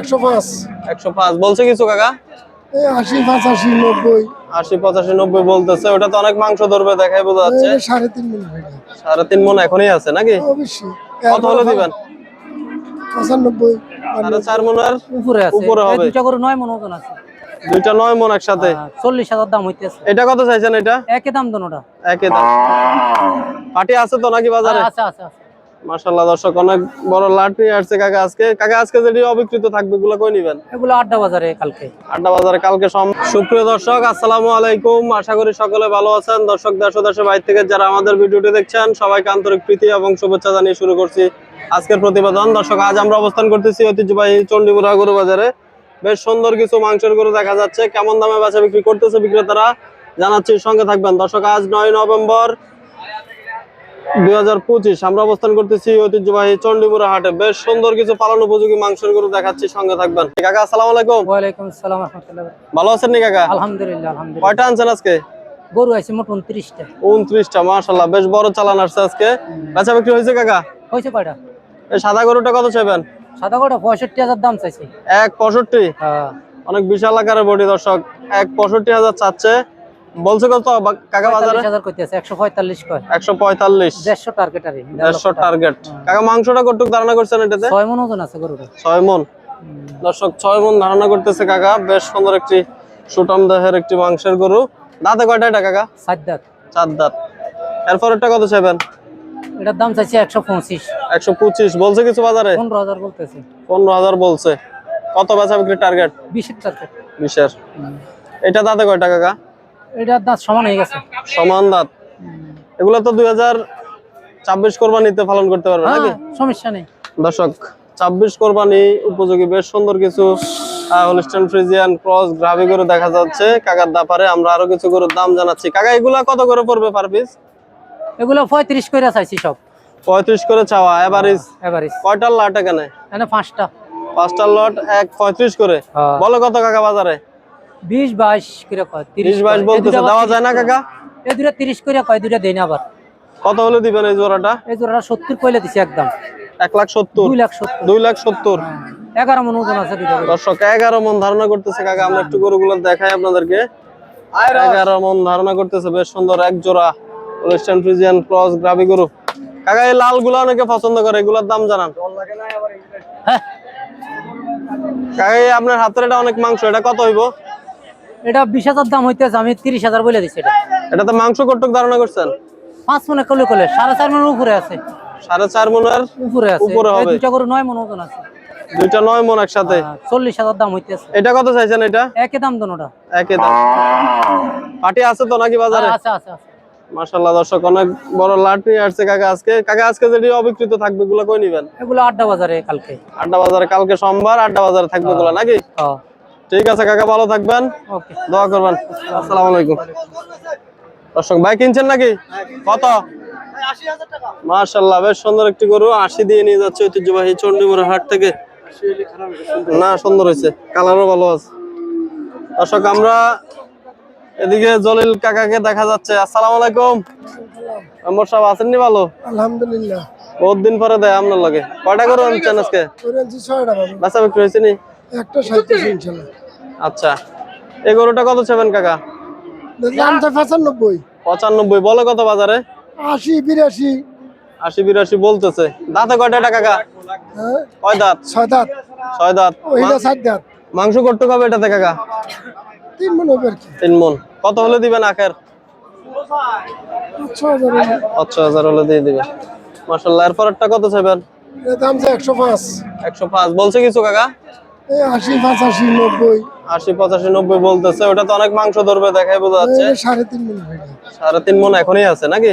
একশো পাঁচ। একশো পাঁচ। বলছে কিছু কাকা? আশি পঁচাশি নব্বই। আশি পঁচাশি নব্বই বলতেছে। ওটা তো অনেক মাংস ধরবে দেখাই বোঝা যাচ্ছে। সাড়ে তিন হয়ে গেল সাড়ে তিন মন এখনই আছে নাকি? অবশ্যই। কত হলে দিবেন? পঁচানব্বই। সাড়ে চার মনের উপরে আছে। উপরে হবে। দুইটা করে নয় মন ওজন আছে। দুইটা নয় মন একসাথে? হ্যাঁ, চল্লিশ হাজার দাম হইতেছে। এটা কত চাইছেন এটা? একই দাম দোনোটা একই দাম। পাটি আছে তো নাকি বাজারে? আছে আছে আছে। মাশাল্লাহ দর্শক অনেক বড় লাট নিয়ে আসছে কাকা আজকে। কাকা আজকে যেটি অবিকৃত থাকবে এগুলো কই নিবেন? এগুলো আড্ডা বাজারে কালকে। আড্ডা বাজারে কালকে সুপ্রিয় দর্শক আসসালামু আলাইকুম। আশা করি সকলে ভালো আছেন। দর্শক দেশ ও দেশের বাইরে থেকে যারা আমাদের ভিডিওটি দেখছেন সবাইকে আন্তরিক প্রীতি এবং শুভেচ্ছা জানিয়ে শুরু করছি আজকের প্রতিবেদন। দর্শক আজ আমরা অবস্থান করতেছি ঐতিহ্যবাহী চণ্ডীমুড়া গরু বাজারে। বেশ সুন্দর কিছু মাংসের গরু দেখা যাচ্ছে। কেমন দামে বেচা বিক্রি করতেছে বিক্রেতারা জানাচ্ছি সঙ্গে থাকবেন। দর্শক আজ নয় নভেম্বর দুই হাজার পঁচিশ আমরা অবস্থান করতেছি ঐতিহ্যবাহী হাটে। বেশ সুন্দর কিছু পালন উপযোগী মাংসের গরু দেখাচ্ছি সঙ্গে থাকবেন। কাকা আসসালামু আলাইকুম। ওয়ালাইকুম আসসালাম রহমতুল্লাহ ভালো আছেন নি কাকা? আলহামদুলিল্লাহ আলহামদুলিল্লাহ। কয়টা আনছেন আজকে? গরু আছে মোট উনত্রিশটা। উনত্রিশটা মাশাল্লাহ বেশ বড় চালান আসছে আজকে। বেচা বিক্রি হয়েছে কাকা? হয়েছে কয়টা? এই সাদা গরুটা কত চাইবেন? সাদা পঁয়ষট্টি হাজার দাম চাইছে। এক হ্যাঁ। অনেক বিশাল আকারের বডি দর্শক এক পঁয়ষট্টি হাজার চাচ্ছে। বলছে কত? কাকা বাজারে? পঁয়তাল্লিশ হাজার করতেছে একশো পঁয়তাল্লিশ কয়। একশো পঁয়তাল্লিশ। দেড়শো টার্গেট দেড়শো টার্গেট কাকা মাংসটা ধারণা করছেন এটাতে? ছয় মন ওজন আছে গরুটা মন দর্শক মন ধারণা করতেছে কাকা বেশ সুন্দর একটি সুটাম দেহের একটি মাংসের গরু। দাঁতে কয়টা এটা কাকা? সাত দাঁত। চার দাঁত। এরপর একটা কত চাইবেন? এটার দাম চাইছে একশো পঁচিশ। একশো পঁচিশ। বলছে কিছু বাজারে? পনেরো হাজার বলতেছে। পনেরো হাজার বলছে। কত বেচা বিক্রি টার্গেট বিশের টার্গেট বিশের। এটা দাঁতে কয় টাকা কাকা? এটার দাঁত সমান হয়ে গেছে। সমান দাঁত। এগুলো তো দুই হাজার ছাব্বিশ কোরবানিতে পালন করতে পারবে হ্যাঁ, নাকি? সমস্যা নেই। দর্শক ছাব্বিশ কোরবানি উপযোগী বেশ সুন্দর কিছু হলিস্টান ফ্রিজিয়ান ক্রস গ্রাভি গরু দেখা যাচ্ছে। কাকার দাপারে আমরা আরও কিছু গরুর দাম জানাচ্ছি। কাকা এগুলা কত করে পড়বে পার পিস এগুলো পঁয়ত্রিশ করে চাইছি সব। পঁয়ত্রিশ করে চাওয়া এভারেজ এভারেজ কয়টার লাট এখানে? এখানে পাঁচটা। পাঁচটার লট এক পঁয়ত্রিশ করে। হ্যাঁ। বলো কত কাকা বাজারে? বিশ বাইশ করে কয় তিরিশ বাইশ। বলতেছে দুটা দেওয়া যায় না কাকা? এই দুটা তিরিশ করে কয় দুটা দেয় না আবার। কত হলে দিবেন এই জোড়াটা? এই জোড়াটা সত্তর কইলে দিছে একদম। এক লাখ সত্তর। দুই লাখ সত্তর। দুই লাখ সত্তর। এগারো মন ওজন আছে দুটা দর্শক এগারো মন ধারণা করতেছে কাকা আমরা একটু গরুগুলো দেখাই আপনাদেরকে। এগারো মন ধারণা করতেছে বেশ সুন্দর এক জোড়া ওয়েস্টার্ন ফ্রিজিয়ান ক্রস গ্রাবি গরু। কাকা এই লালগুলো অনেকে পছন্দ করে এগুলোর দাম জানান। হ্যাঁ। কাকা আপনার হাতের এটা অনেক মাংস এটা কত হইব? এটা বিশ হাজার দাম হইতেছে আমি তিরিশ হাজার বলে দিচ্ছি এটা। এটা তো মাংস কটুক ধারণা করছেন? পাঁচ মনে করলে করলে সাড়ে চার মনের উপরে আছে। সাড়ে চার মনের উপরে আছে। উপরে হবে। দুইটা করে নয় মন ওজন আছে। দুইটা নয় মন একসাথে? হ্যাঁ, চল্লিশ হাজার দাম হইতেছে। এটা কত চাইছেন এটা? একই দাম একই দাম। পাটি আছে তো নাকি বাজারে? হ্যাঁ, আছে আছে আছে। দর্শক অনেক বড় লাট নিয়ে আসছে কাকা আজকে। কাকা আজকে যেটি অবিকৃত থাকবে এগুলো কই নিবেন? এগুলো আড্ডা বাজারে কালকে। আড্ডা বাজারে কালকে সোমবার আড্ডা বাজারে থাকবে এগুলো নাকি? হ্যাঁ। ঠিক আছে কাকা ভালো থাকবেন। দোয়া করবেন। আসসালামু আলাইকুম। দর্শক ভাই কিনছেন নাকি? কত? মাশাল্লাহ বেশ সুন্দর একটি গরু। আশি দিয়ে নিয়ে যাচ্ছে ঐতিহ্যবাহী চণ্ডীমুড়া হাট থেকে। না সুন্দর হয়েছে। কালারও ভালো আছে। দর্শক আমরা এদিকে জলিল কাকাকে দেখা যাচ্ছে। আসসালামু আলাইকুম। আমার সব আছেন নি ভালো? আলহামদুলিল্লাহ। বহুত দিন পরে দেয় আপনার লগে। কয়টা গরু আনছেন আজকে? বেচা বিক্রি হয়েছে নি? একটা ইনশাল্লাহ আচ্ছা। এই গরুটা কত চাবেন কাকা? পঁচানব্বই। পঁচানব্বই বলে কত বাজারে? আশি বিরাশি। আশি বিরাশি বলতেছে। দাঁতে কয়টা টাকা কাকা? কয় দাঁত? ছয় দাঁত। ছয় দাঁত। ওইটা সাত দাঁত। মাংস করতে হবে এটাতে কাকা? তিন মন হবে তিন মন। কত হলে দিবেন আখের? পাঁচ হাজার হলে। দিয়ে দিবেন। একটা কত চাইবেন? দাম যে একশো পাঁচ। একশো পাঁচ। বলছে কিছু কাকা? আশি পঁচাশি নব্বই। আশি পঁচাশি নব্বই বলতেছে। ওটা তো অনেক মাংস ধরবে দেখাই বোঝা যাচ্ছে সাড়ে তিন হয়ে গেল সাড়ে তিন মন এখনই আছে নাকি?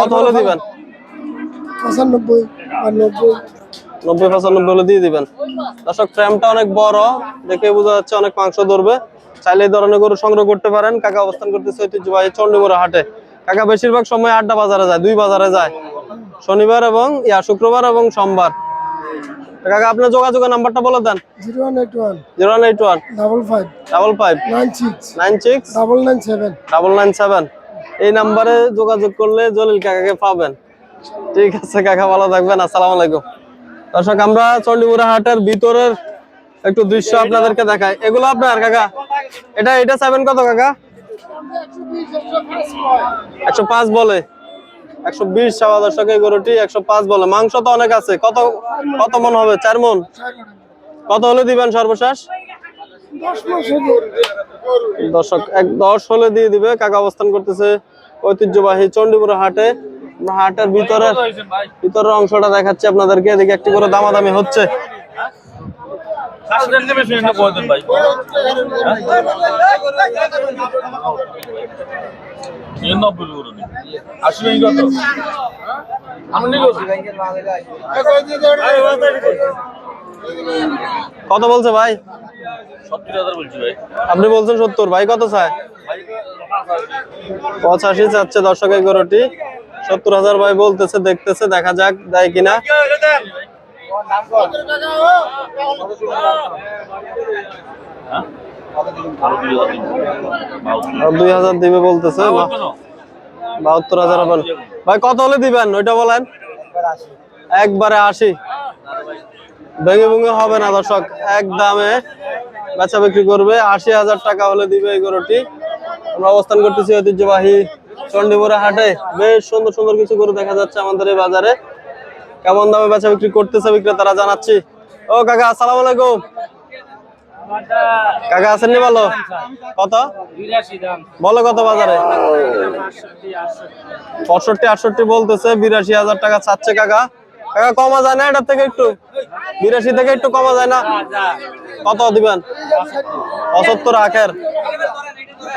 কত হলে দিবেন? পঁচানব্বই আর নব্বই। নব্বই পঁচানব্বই হলে দিয়ে দিবেন। দর্শক ফ্রেমটা অনেক বড়। দেখে বোঝা যাচ্ছে অনেক মাংস ধরবে। চাইলে এই ধরনের গরু সংগ্রহ করতে পারেন। কাকা অবস্থান করতেছে ঐতিহ্যবাহী হাটে। কাকা বেশিরভাগ সময় আড্ডা বাজারে যায় দুই বাজারে যায়। শনিবার এবং ইয়া শুক্রবার এবং সোমবার। কাকা আপনার যোগাযোগের নাম্বারটা বলে দেন। Zero one eight one. Zero eight one. Double five. Double five. Nine six. Nine six. Double nine seven. Double nine seven. এই নাম্বারে যোগাযোগ করলে জলিল কাকাকে পাবেন। ঠিক আছে কাকা ভালো থাকবেন। আসসালামু আলাইকুম। দর্শক আমরা চন্ডিমুড়া হাটের ভিতরের একটু দৃশ্য আপনাদেরকে দেখায় এগুলো আপনার কাকা? এটা এটা চাইবেন কত কাকা? একশো পাঁচ বলে। একশো বিশ চাওয়া দর্শক এই গরুটি একশো পাঁচ বলে। মাংস তো অনেক আছে। কত কত মন হবে? চার মন? কত হলে দিবেন সর্বশেষ? দশ মাস হলো দর্শক, এক দশ হলে দিয়ে দিবে। কাকা অবস্থান করতেছে ঐতিহ্যবাহী চণ্ডীপুর হাটে। হাটের ভিতরে ভিতরের অংশটা দেখাচ্ছি আপনাদেরকে। এদিকে একটি করে দামাদামি হচ্ছে। কত আমি কত বলছে ভাই? সত্তর হাজার বলছি ভাই আপনি বলছেন সত্তর, ভাই কত চায়? পঁচাশি চাচ্ছে দর্শক এগারোটি সত্তর হাজার ভাই বলতেছে, দেখতেছে, দেখা যাক, দেয় কিনা। আর দুই হাজার দিবে বলতেছে বাহাত্তর হাজার হবেন ভাই কত হলে দিবেন? ওইটা বলেন। একবারে আশি। ভেঙে ভেঙে হবে না দর্শক। এক দামে বেচা বিক্রি করবে। আশি হাজার টাকা হলে দিবে এই গরুটি। আমরা অবস্থান করতেছি ঐতিহ্যবাহী চণ্ডীপুরা হাটে। বেশ সুন্দর সুন্দর কিছু গরু দেখা যাচ্ছে আমাদের এই বাজারে। কেমন দামে বেচা বিক্রি করতেছে বিক্রেতারা জানাচ্ছি। ও কাকা আসসালামু আলাইকুম। কাকা আছেননি ভালো? কত? বলো কত বাজারে? পঁয়ষট্টি আটষট্টি বলতেছে বিরাশি হাজার টাকা চাচ্ছে কাকা। কাকা কমা যায় না এটার থেকে একটু? বিরাশি থেকে একটু কমা যায় না? কত দিবেন? পঁচাত্তর আখের।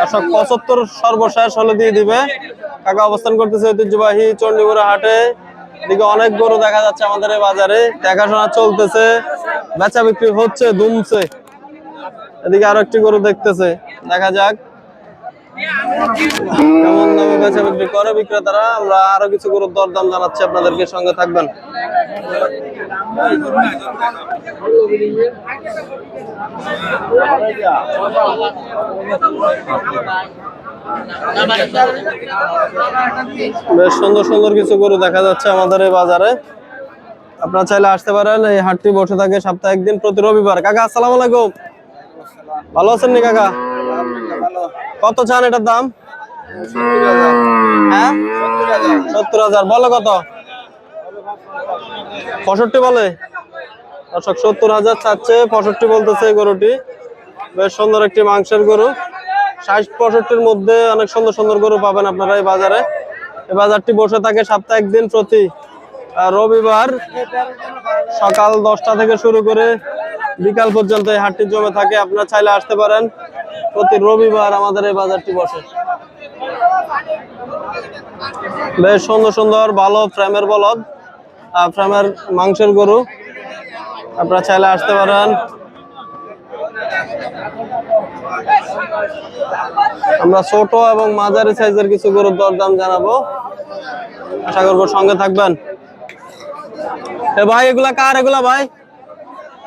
একশো পঁচাত্তর সর্বশেষ হলে দিয়ে দিবে। কাকা অবস্থান করতেছে ঐতিহ্যবাহী চণ্ডীপুরা হাটে। এদিকে অনেক গরু দেখা যাচ্ছে আমাদের বাজারে। দেখাশোনা চলতেছে। বেচা বিক্রি হচ্ছে দুমছে। এদিকে আরও একটি গরু দেখতেছে। দেখা যাক। বিক্রি করে বিক্রেতারা। আমরা আরও কিছু গরুর দরদাম জানাচ্ছি আপনাদেরকে বেশ সুন্দর সুন্দর কিছু গরু দেখা যাচ্ছে আমাদের এই বাজারে। আপনারা চাইলে আসতে পারেন, এই হাটটি বসে থাকে সপ্তাহে একদিন প্রতি রবিবার। কাকা, আসসালামু আলাইকুম। ভালো আছেন নি কাকা? কত চান এটার দাম? হ্যাঁ? সত্তর হাজার। বলো কত? পঁয়ষট্টি বলে? দর্শক, সত্তর হাজার চাচ্ছে, পঁয়ষট্টি বলতেছে গরুটি। বেশ সুন্দর একটি মাংসের গরু। ষাট, পঁয়ষট্টির মধ্যে অনেক সুন্দর সুন্দর গরু পাবেন আপনারা এই বাজারে। এই বাজারটি বসে থাকে সপ্তাহে একদিন প্রতি রবিবার সকাল দশটা থেকে শুরু করে বিকাল পর্যন্ত এই হাটটি জমে থাকে। আপনারা চাইলে আসতে পারেন। প্রতি রবিবার আমাদের এই বাজারটি বসে। বেশ সুন্দর সুন্দর, ভালো ফ্রেমের বলদ ফ্রেমের মাংসের গরু। আপনারা চাইলে আসতে পারেন। আমরা ছোট এবং মাঝারি সাইজের কিছু গরুর দরদাম জানাব। আশা করব সঙ্গে থাকবেন। ভাই, এগুলা কার এগুলা ভাই?